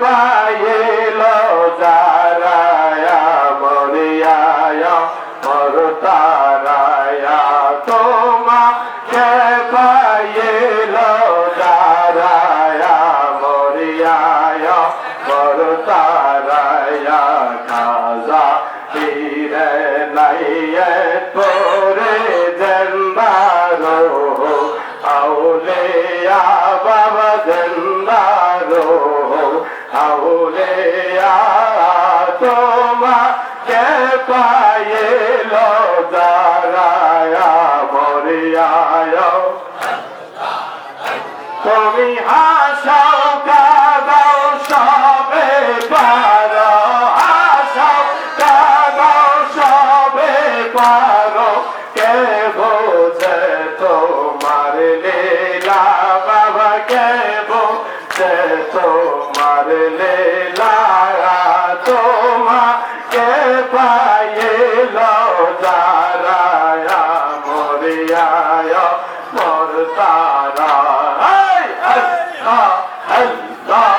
Pile যারায়া মরিয়ায়া মরতারায়া তোমাকে pile যারায়া মরিয়ায়া মরতারায়া খাজা পীরে নাইয়ে আউলিয়া তোমাকে পাইল যারায়া মরিয়ায় তুমি হাসাও কাদাও তোমার লীলা তোমাকে পাইল যারায়া মরিয়ায় মর তারা আল্লাহ আল্লাহ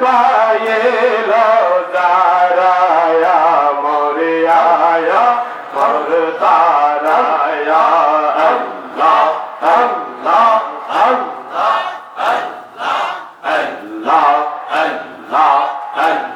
তোমাকে লারায়া মরে আয়া মর তারায়া। আল্লাহ আল্লাহ আল্লাহ আল্লাহ আল্লাহ আল্লাহ।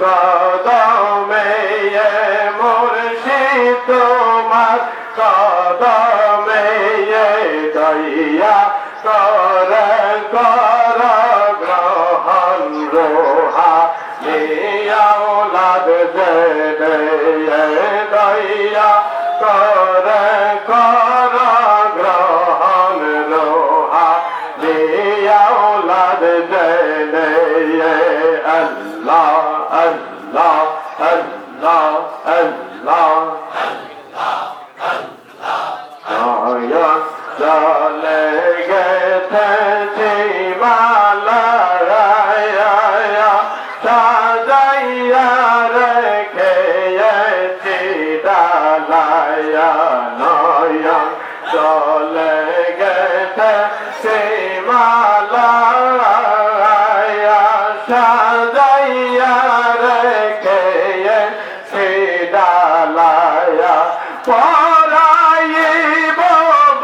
কদমে মুর্শিদ তোমার কদমে দইয়া কর কর গ্রহণ রোহা লিয়াউলাদ জেনে কর কর লিয়াউলাদ জেনে আল্লাহ আল্লাহ আল্লাহ আল্লাহ নয়ন মালায়া সাজাইয়া রেখেছি ডালায়া পরাইব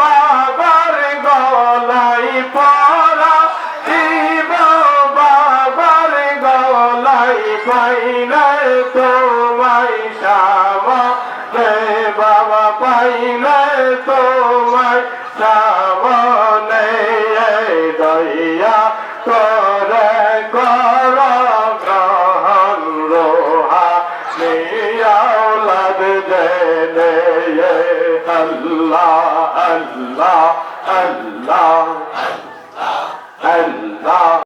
বাবার গলাই, পরাইব বাবার গলাই, পাইলে তোমায় শ্যামা রে বাবা, পাইলে তোমায় সামনে লইয়া তরে কর গ্রহণ রোহা নিয়াউলাদ দেনে আল্লাহ আল্লাহ আল্লাহ আল্লাহ।